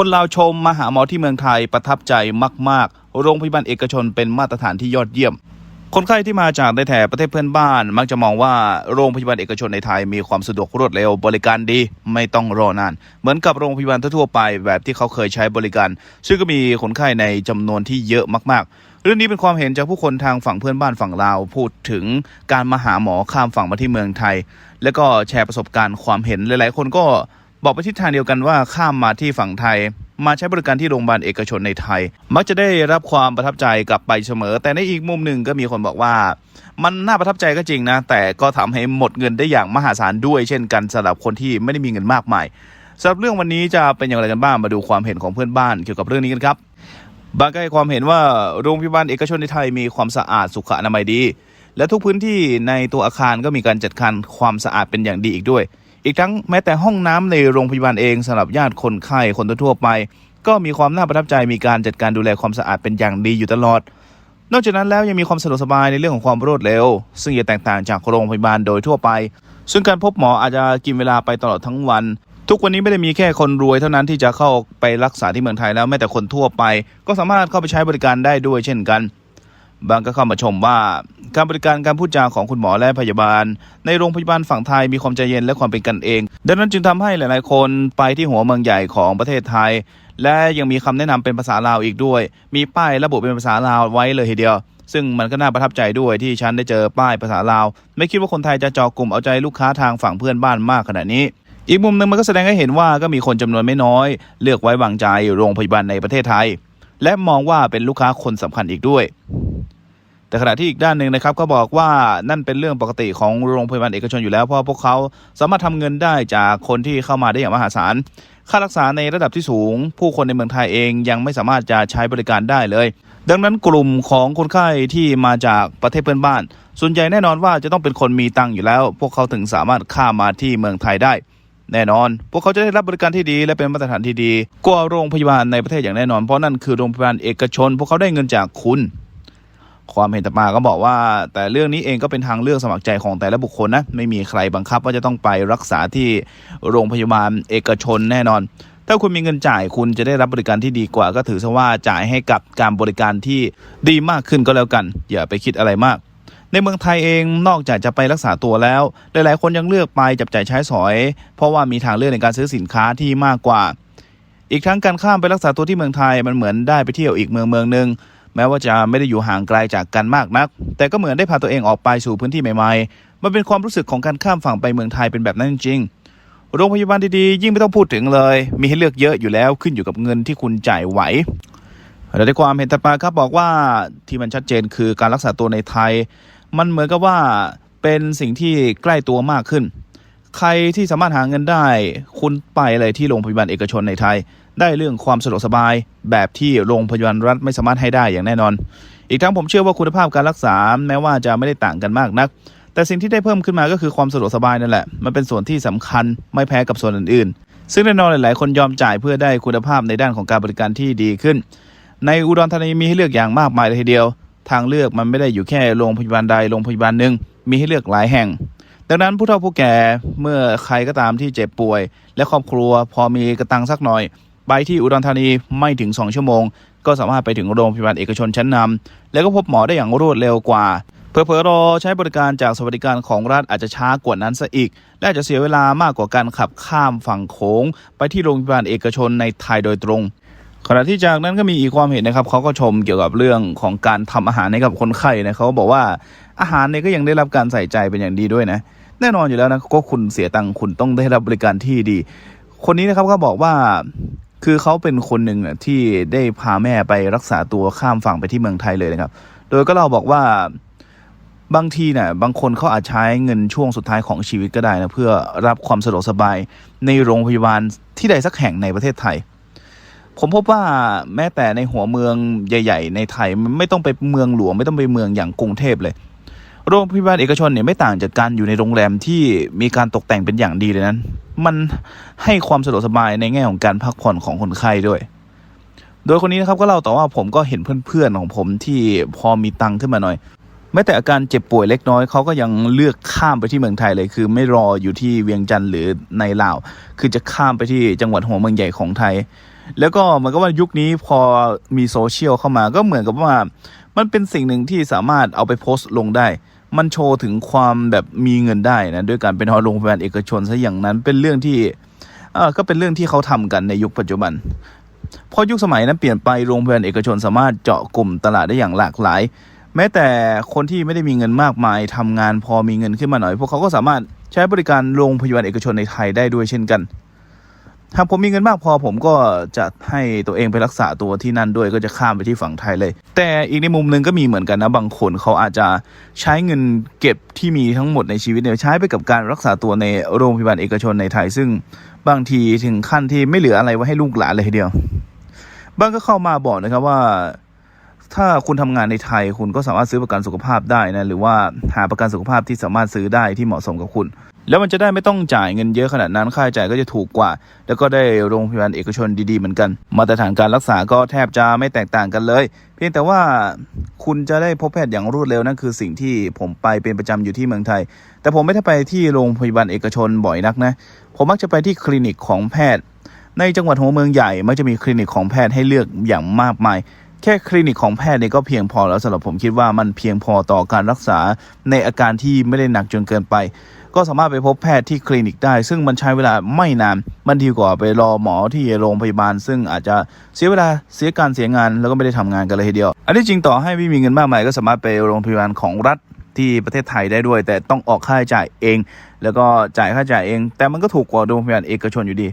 คนลาวชมมาหาหมอที่เมืองไทยประทับใจมาก ๆ โรงพยาบาลเอกชนเป็นมาตรฐานที่ยอดเยี่ยม คนไข้ที่มาจากในแถบประเทศเพื่อนบ้าน มักจะมองว่าโรงพยาบาลเอกชนในไทยมีความสะดวกรวดเร็วบริการดีไม่ต้องรอนาน เหมือนกับโรงพยาบาลทั่วไปแบบที่เขาเคยใช้บริการ ซึ่งก็มีคนไข้ในจำนวนที่เยอะมาก ๆเรื่องนี้เป็นความเห็นจากผู้คนทางฝั่งเพื่อนบ้านฝั่งลาวพูดถึงการมาหาหมอข้ามฝั่งมาที่เมืองไทย แล้วก็แชร์ประสบการณ์ความเห็นหลาย ๆ คนก็ บอกไปทิศทางเดียวกันว่าข้ามมาที่ฝั่งไทย มาใช้บริการที่โรงพยาบาลเอกชนในไทย มักจะได้รับความประทับใจกลับไปเสมอ แต่ในอีกมุมหนึ่งก็มีคนบอกว่า มันน่าประทับใจก็จริงนะ แต่ก็ทำให้หมดเงินได้อย่างมหาศาลด้วย เช่นกันสำหรับคนที่ไม่ได้มีเงินมากมายสำหรับเรื่องวันนี้จะเป็นอย่างไรกันบ้างมาดูความเห็นของเพื่อนบ้านเกี่ยวกับเรื่องนี้กันครับบางก็ให้ความเห็นว่าโรงพยาบาลเอกชนในไทยมีความสะอาดสุขอนามัยดี และทุกพื้นที่ในตัวอาคารก็มีการจัดการความสะอาดเป็นอย่างดีอีกด้วย อีกทั้งแม้แต่ห้องน้ำในโรงพยาบาลเองสำหรับญาติคนไข้คนทั่วไป ก็มีความน่าประทับใจมีการจัดการดูแลความสะอาดเป็นอย่างดีอยู่ตลอด นอกจากนั้นแล้วยังมีความสะดวกสบายในเรื่องของความรวดเร็ว ซึ่งจะแตกต่างจากโรงพยาบาลโดยทั่วไป ซึ่งการพบหมออาจจะกินเวลาไปตลอดทั้งวัน ทุกวันนี้ไม่ได้มีแค่คนรวยเท่านั้นที่จะเข้าไปรักษาที่เมืองไทยแล้วแม้แต่คนทั่วไป ก็สามารถเข้าไปใช้บริการได้ด้วยเช่นกัน บางก็เข้ามาชมว่าการบริการการพูดจาของคุณหมอและพยาบาล ในโรงพยาบาลฝั่งไทยมีความใจเย็นและความเป็นกันเอง ดังนั้นจึงทำให้หลาย ๆ คนไปที่หัวเมืองใหญ่ของประเทศไทย และยังมีคำแนะนำเป็นภาษาลาวอีกด้วย มีป้ายระบุเป็นภาษาลาวไว้เลยทีเดียว ซึ่งมันก็น่าประทับใจด้วยที่ฉันได้เจอป้ายภาษาลาว ไม่คิดว่าคนไทยจะจอกลุ่มเอาใจลูกค้าทางฝั่งเพื่อนบ้านมากขนาดนี้อีกมุมหนึ่งมันก็แสดงให้เห็นว่าก็มีคนจำนวนไม่น้อย เลือกไว้วางใจโรงพยาบาลในประเทศไทย และมองว่าเป็นลูกค้าคนสำคัญอีกด้วย ขณะที่อีกด้านหนึ่งนะครับก็บอกว่านั่นเป็นเรื่องปกติของโรงพยาบาลเอกชนอยู่แล้ว เพราะพวกเขาสามารถทำเงินได้จากคนที่เข้ามาได้อย่างมหาศาลค่ารักษาในระดับที่สูง ผู้คนในเมืองไทยเองยังไม่สามารถจะใช้บริการได้เลย ดังนั้นกลุ่มของคนไข้ที่มาจากประเทศเพื่อนบ้าน ส่วนใหญ่แน่นอนว่าจะต้องเป็นคนมีตังค์อยู่แล้ว พวกเขาถึงสามารถข้ามมาที่เมืองไทยได้ แน่นอน พวกเขาจะได้รับบริการที่ดี และเป็นมาตรฐานที่ดีกว่าโรงพยาบาลในประเทศอย่างแน่นอนเพราะนั่นคือโรงพยาบาลเอกชน พวกเขาได้เงินจากคุณ ความเห็นต่อมาก็บอกว่า แต่เรื่องนี้เองก็เป็นทางเลือกสมัครใจของแต่ละบุคคลนะ ไม่มีใครบังคับว่าจะต้องไปรักษาที่โรงพยาบาลเอกชนแน่นอน ถ้าคุณมีเงินจ่ายคุณจะได้รับบริการที่ดีกว่า ก็ถือซะว่าจ่ายให้กับการบริการที่ดีมากขึ้นก็แล้วกัน อย่าไปคิดอะไรมาก ในเมืองไทยเองนอกจากจะไปรักษาตัวแล้ว หลายๆ คนยังเลือกไปจับจ่ายใช้สอย เพราะว่ามีทางเลือกในการซื้อสินค้าที่มากกว่า อีกทั้งการข้ามไปรักษาตัวที่เมืองไทยมันเหมือนได้ไปเที่ยวอีกเมืองเมืองหนึ่ง แม้ว่าจะไม่ได้อยู่ห่างไกลจากกันมากนัก แต่ก็เหมือนได้พาตัวเองออกไปสู่พื้นที่ใหม่ๆ มันเป็นความรู้สึกของการข้ามฝั่งไปเมืองไทยเป็นแบบนั้นจริงๆโรงพยาบาลดีๆ ยิ่งไม่ต้องพูดถึงเลย มีให้เลือกเยอะอยู่แล้วขึ้นอยู่กับเงินที่คุณจ่ายไหวและในความเห็นต่อมาครับบอกว่าที่มันชัดเจนคือการรักษาตัวในไทย มันเหมือนกับว่าเป็นสิ่งที่ใกล้ตัวมากขึ้น ใครที่สามารถหาเงินได้ คุณไปเลยที่โรงพยาบาลเอกชนในไทย ได้เรื่องความสะดวกสบาย แบบที่โรงพยาบาลรัฐไม่สามารถให้ได้อย่างแน่นอน อีกทั้งผมเชื่อว่าคุณภาพการรักษาแม้ว่าจะไม่ได้ต่างกันมากนัก แต่สิ่งที่ได้เพิ่มขึ้นมาก็คือความสะดวกสบายนั่นแหละ มันเป็นส่วนที่สำคัญไม่แพ้กับส่วนอื่นๆ ซึ่งแน่นอนหลาย ๆ คนยอมจ่ายเพื่อได้คุณภาพในด้านของการบริการที่ดีขึ้น ในอุดรธานีมีให้เลือกอย่างมากมายเลยทีเดียว ทางเลือกมันไม่ได้อยู่แค่โรงพยาบาลใดโรงพยาบาลหนึ่งมีให้เลือกหลายแห่งดังนั้นผู้เฒ่าผู้แก่เมื่อใครก็ตามที่เจ็บป่วย และครอบครัวพอมีกระตังสักหน่อย ไปที่อุดรธานีไม่ถึง 2 ชั่วโมง ก็สามารถไปถึงโรงพยาบาลเอกชนชั้นนำแล้วก็พบหมอได้อย่างรวดเร็วกว่าเผลอๆรอใช้บริการจากสวัสดิการของรัฐอาจจะช้ากว่านั้นซะอีก และอาจจะเสียเวลามากกว่าการขับข้ามฝั่งโขงไปที่โรงพยาบาลเอกชนในไทยโดยตรงขณะที่จากนั้นก็มีอีกความเห็นนะครับเขาก็ชมเกี่ยวกับเรื่องของการทำอาหารให้กับคนไข้นะเขาก็บอกว่าอาหารเนี่ยก็ยังได้รับการใส่ใจเป็นอย่างดีด้วยนะ แน่นอนอยู่แล้วนะก็คุณเสียตังค์คุณต้องได้รับบริการที่ดี คนนี้นะครับก็บอกว่า คือเขาเป็นคนหนึ่งที่ได้พาแม่ไปรักษาตัวข้ามฝั่งไปที่เมืองไทยเลยนะครับ โดยก็เราบอกว่าบางทีเนี่ยบางคนเขาอาจใช้เงินช่วงสุดท้ายของชีวิตก็ได้นะเพื่อรับความสะดวกสบายในโรงพยาบาลที่ใดสักแห่งในประเทศไทย ผมพบว่าแม้แต่ในหัวเมืองใหญ่ ๆ ในไทยไม่ต้องไปเมืองหลวงไม่ต้องไปเมืองอย่างกรุงเทพเลย โรงพยาบาลเอกชนเนี่ยไม่ต่างจากการอยู่ในโรงแรมที่มีการตกแต่งเป็นอย่างดีเลยนั้น มันให้ความสะดวกสบายในแง่ของการพักผ่อนของคนไข้ด้วย โดยคนนี้นะครับก็เล่าต่อว่าผมก็เห็นเพื่อนๆของผมที่พอมีตังค์ขึ้นมาหน่อยแม้แต่อาการเจ็บป่วยเล็กน้อยเขาก็ยังเลือกข้ามไปที่เมืองไทยเลย คือไม่รออยู่ที่เวียงจันทร์หรือในลาว คือจะข้ามไปที่จังหวัดหัวเมืองใหญ่ของไทย แล้วก็มือนกับว่ายุคนี้พอมีโซเชียลเข้ามาก็เหมือนกับว่า มันเป็นสิ่งหนึ่งที่สามารถเอาไปโพสต์ลงได้ มันโชว์ถึงความแบบมีเงินได้นะด้วยการเป็นโรงพยาบาลเอกชนซะอย่างนั้นเป็นเรื่องที่เออก็เป็นเรื่องที่เขาทำกันในยุคปัจจุบันพอยุคสมัยนั้นเปลี่ยนไปโรงพยาบาลเอกชนสามารถเจาะกลุ่มตลาดได้อย่างหลากหลาย แม้แต่คนที่ไม่ได้มีเงินมากมายทำงานพอมีเงินขึ้นมาหน่อย พวกเขาก็สามารถใช้บริการโรงพยาบาลเอกชนในไทยได้ด้วยเช่นกัน หาผมมีเงินมากพอผมก็จะให้ตัวเองไปรักษาตัวที่นั่นด้วยก็จะข้ามไปที่ฝั่งไทยเลย แต่อีกในมุมหนึ่งก็มีเหมือนกันนะบางคนเขาอาจจะใช้เงินเก็บที่มีทั้งหมดในชีวิตเนี่ยใช้ไปกับการรักษาตัวในโรงพยาบาลเอกชนในไทย ซึ่งบางทีถึงขั้นที่ไม่เหลืออะไรไว้ให้ลูกหลานเลยทีเดียวบางก็เข้ามาบอกนะครับว่าถ้าคุณทำงานในไทยคุณก็สามารถซื้อประกันสุขภาพได้นะหรือว่าหาประกันสุขภาพที่สามารถซื้อได้ที่เหมาะสมกับคุณ แล้วมันจะได้ไม่ต้องจ่ายเงินเยอะขนาดนั้นค่าใช้จ่ายก็จะถูกกว่า แล้วก็ได้โรงพยาบาลเอกชนดีๆเหมือนกัน มาตรฐานการรักษาก็แทบจะไม่แตกต่างกันเลย เพียงแต่ว่าคุณจะได้พบแพทย์อย่างรวดเร็วนั่นคือสิ่งที่ผมไปเป็นประจำอยู่ที่เมืองไทย แต่ผมไม่ได้ไปที่โรงพยาบาลเอกชนบ่อยนักนะ ผมมักจะไปที่คลินิกของแพทย์ ในจังหวัดหัวเมืองใหญ่มักจะมีคลินิกของแพทย์ให้เลือกอย่างมากมายแค่คลินิกของแพทย์เนี่ยก็เพียงพอแล้วสำหรับผมคิดว่ามันเพียงพอต่อการรักษาในอาการที่ไม่ได้หนักจนเกินไป ก็สามารถไปพบแพทย์ที่คลินิกได้ ซึ่งมันใช้เวลาไม่นานมันดีกว่าไปรอหมอที่โรงพยาบาล ซึ่งอาจจะเสียเวลาเสียการเสียงานแล้วก็ไม่ได้ทำงานกันเลยทีเดียว อันที่จริงต่อให้ไม่มีเงินมากมายก็สามารถไปโรงพยาบาลของรัฐที่ประเทศไทยได้ด้วย แต่ต้องออกค่าใช้จ่ายเอง แล้วก็จ่ายค่าใช้จ่ายเอง แต่มันก็ถูกกว่าโรงพยาบาลเอกชนอยู่ดี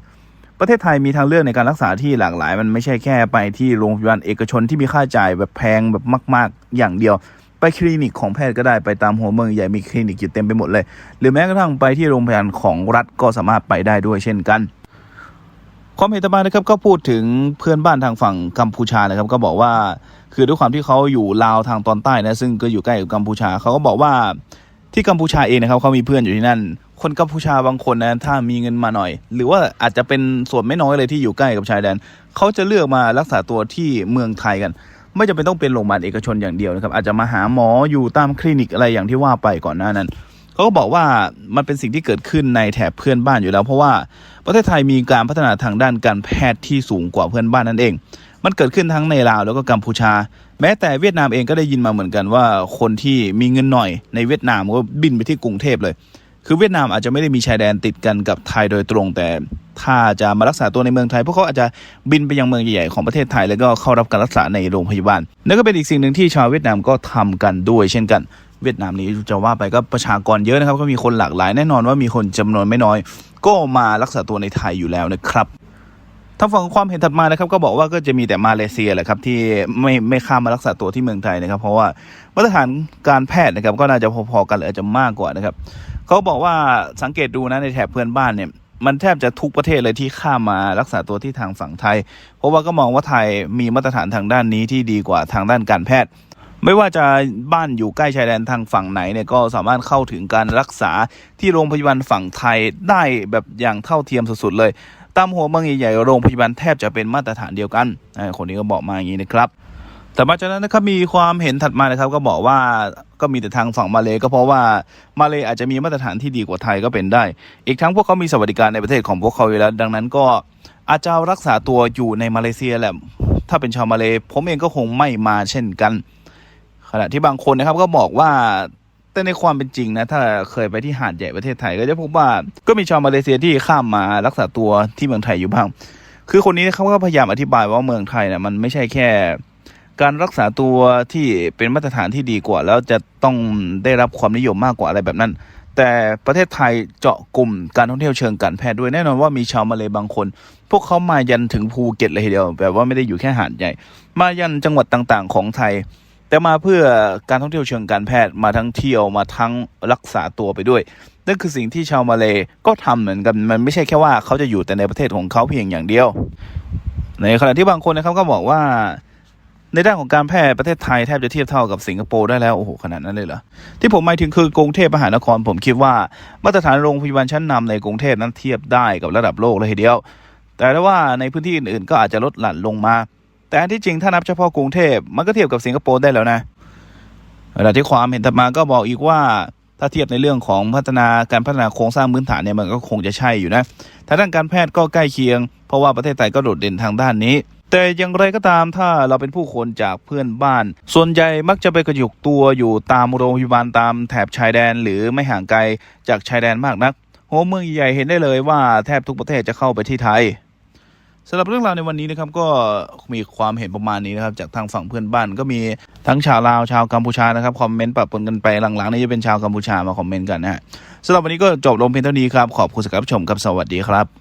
ประเทศไทยมีทางเลือกในการรักษาที่หลากหลาย มันไม่ใช่แค่ไปที่โรงพยาบาลเอกชนที่มีค่าใช้จ่ายแบบแพงแบบมาก ๆ อย่างเดียว ไปคลินิกของแพทย์ก็ได้ไปตามหัวเมืองใหญ่มีคลินิกอยู่เต็มไปหมดเลย หรือแม้กระทั่งไปที่โรงพยาบาลของรัฐก็สามารถไปได้ด้วยเช่นกันความเห็นต่อมานะครับก็พูดถึงเพื่อนบ้านทางฝั่งกัมพูชานะครับ ก็บอกว่า คือด้วยความที่เขาอยู่ลาวทางตอนใต้นะซึ่งก็อยู่ใกล้กับกัมพูชาเขาก็บอกว่าที่กัมพูชาเองนะครับเขามีเพื่อนอยู่ที่นั่น คนกัมพูชาบางคนนะถ้ามีเงินมาหน่อย หรือว่าอาจจะเป็นส่วนไม่น้อยเลยที่อยู่ใกล้กับชายแดนเขาจะเลือกมารักษาตัวที่เมืองไทยกัน ไม่จำเป็นต้องเป็นโรงพยาบาลเอกชนอย่างเดียวนะครับอาจจะมาหาหมออยู่ตามคลินิกอะไรอย่างที่ว่าไปก่อนหน้านั้นเขาก็บอกว่ามันเป็นสิ่งที่เกิดขึ้นในแถบเพื่อนบ้านอยู่แล้ว เพราะว่าประเทศไทยมีการพัฒนาทางด้านการแพทย์ที่สูงกว่าเพื่อนบ้านนั่นเอง มันเกิดขึ้นทั้งในลาวแล้วก็กัมพูชา แม้แต่เวียดนามเองก็ได้ยินมาเหมือนกันว่าคนที่มีเงินหน่อยในเวียดนามก็บินไปที่กรุงเทพเลย คือเวียดนามอาจจะไม่ได้มีชายแดนติดกันกับไทยโดยตรง แต่ถ้าจะมารักษาตัวในเมืองไทยพวกเขาอาจจะบินไปยังเมืองใหญ่ๆของประเทศไทยแล้วก็เข้ารับการรักษาในโรงพยาบาลนั่นก็เป็นอีกสิ่งหนึ่งที่ชาวเวียดนามก็ทำกันด้วยเช่นกันเวียดนามนี้จะว่าไปก็ประชากรเยอะนะครับ ก็มีคนหลากหลายแน่นอนว่ามีคนจำนวนไม่น้อย ก็มารักษาตัวในไทยอยู่แล้วนะครับทางฝั่งความเห็นถัดมานะครับก็บอกว่าก็จะมีแต่มาเลเซียแหละครับที่ไม่ไม่ข้ามมารักษาตัวที่เมืองไทยนะครับ เพราะว่า มาตรฐานการแพทย์นะครับก็น่าจะพอๆกันหรืออาจจะมากกว่านะครับเขาบอกว่าสังเกตดูนะในแถบเพื่อนบ้านเนี่ยมันแทบจะทุกประเทศเลยที่ข้ามมารักษาตัวที่ทางฝั่งไทย เพราะว่าก็มองว่าไทยมีมาตรฐานทางด้านนี้ที่ดีกว่าทางด้านการแพทย์ ไม่ว่าจะบ้านอยู่ใกล้ชายแดนทางฝั่งไหนเนี่ยก็สามารถเข้าถึงการรักษาที่โรงพยาบาลฝั่งไทยได้แบบอย่างเท่าเทียมสุดๆเลย ตามหัวเมืองใหญ่ๆโรงพยาบาลแทบจะเป็นมาตรฐานเดียวกัน คนนี้ก็บอกมาอย่างนี้นะครับ แต่มาจากนั้นนะครับมีความเห็นถัดมานะครับ ก็บอกว่าก็มีแต่ทางฝั่งมาเลก็เพราะว่ามาเลอาจจะมีมาตรฐานที่ดีกว่าไทยก็เป็นได้ อีกทั้งพวกเขามีสวัสดิการในประเทศของพวกเขาอยู่แล้วดังนั้นก็อาจจะรักษาตัวอยู่ในมาเลเซียแหละถ้าเป็นชาวมาเลผมเองก็คงไม่มาเช่นกัน ขณะที่บางคนนะครับก็บอกว่าแต่ในความเป็นจริงนะถ้าเคยไปที่หาดใหญ่ประเทศไทยก็จะพบว่าก็มีชาวมาเลเซียที่ข้ามมารักษาตัวที่เมืองไทยอยู่บ้าง คือคนนี้เขาก็พยายามอธิบายว่าเมืองไทยเนี่ยมันไม่ใช่แค่ การรักษาตัวที่เป็นมาตรฐานที่ดีกว่า แล้วจะต้องได้รับความนิยมมากกว่าอะไรแบบนั้น แต่ประเทศไทยเจาะกลุ่มการท่องเที่ยวเชิงการแพทย์ด้วยแน่นอนว่ามีชาวมาเลยบางคน พวกเขามายันถึงภูเก็ตเลยทีเดียวแบบว่าไม่ได้อยู่แค่หาดใหญ่ มายันจังหวัดต่างๆ ของไทย แต่มาเพื่อการท่องเที่ยวเชิงการแพทย์มาทั้งเที่ยวมาทั้งรักษาตัวไปด้วยนั่นคือสิ่งที่ชาวมาเลยก็ทำเหมือนกันมันไม่ใช่แค่ว่าเขาจะอยู่แต่ในประเทศของเขาเพียงอย่างเดียว ในขณะที่บางคนนะครับก็บอกว่า ในด้านของการแพทย์ประเทศไทยแทบจะเทียบเท่ากับสิงคโปร์ได้แล้ว โอ้โห ขนาดนั้นเลยเหรอ ที่ผมหมายถึงคือกรุงเทพมหานคร ผมคิดว่ามาตรฐานโรงพยาบาลชั้นนำในกรุงเทพนั้นเทียบได้กับระดับโลกเลยทีเดียว แต่ว่าในพื้นที่อื่นๆ ก็อาจจะลดหลั่นลงมา แต่ที่จริงถ้านับเฉพาะกรุงเทพมันก็เทียบกับสิงคโปร์ได้แล้วนะขณะที่ความเห็นถัดมาก็บอกอีกว่าถ้าเทียบในเรื่องของพัฒนาการพัฒนาโครงสร้างพื้นฐานเนี่ยมันก็คงจะใช่อยู่นะทางด้านการแพทย์ก็ใกล้เคียง เพราะว่าประเทศไทยก็โดดเด่นทางด้านนี้ แต่อย่างไรก็ตามถ้าเราเป็นผู้คนจากเพื่อนบ้าน ส่วนใหญ่มักจะไปกระจุกตัวอยู่ตามโรงพยาบาลตามแถบชายแดนหรือไม่ห่างไกลจากชายแดนมากนักหัวเมืองใหญ่เห็นได้เลยว่าแทบทุกประเทศจะเข้าไปที่ไทยสำหรับเรื่องราวในวันนี้นะครับก็มีความเห็นประมาณนี้นะครับ จากทางฝั่งเพื่อนบ้านก็มีทั้งชาวลาวชาวกัมพูชานะครับคอมเมนต์ปะปนกันไปหลังๆนี่จะเป็นชาวกัมพูชามาคอมเมนต์กันนะฮะสำหรับวันนี้ก็จบลงเพียงเท่านี้ครับขอบคุณสำหรับรับชมครับสวัสดีครับ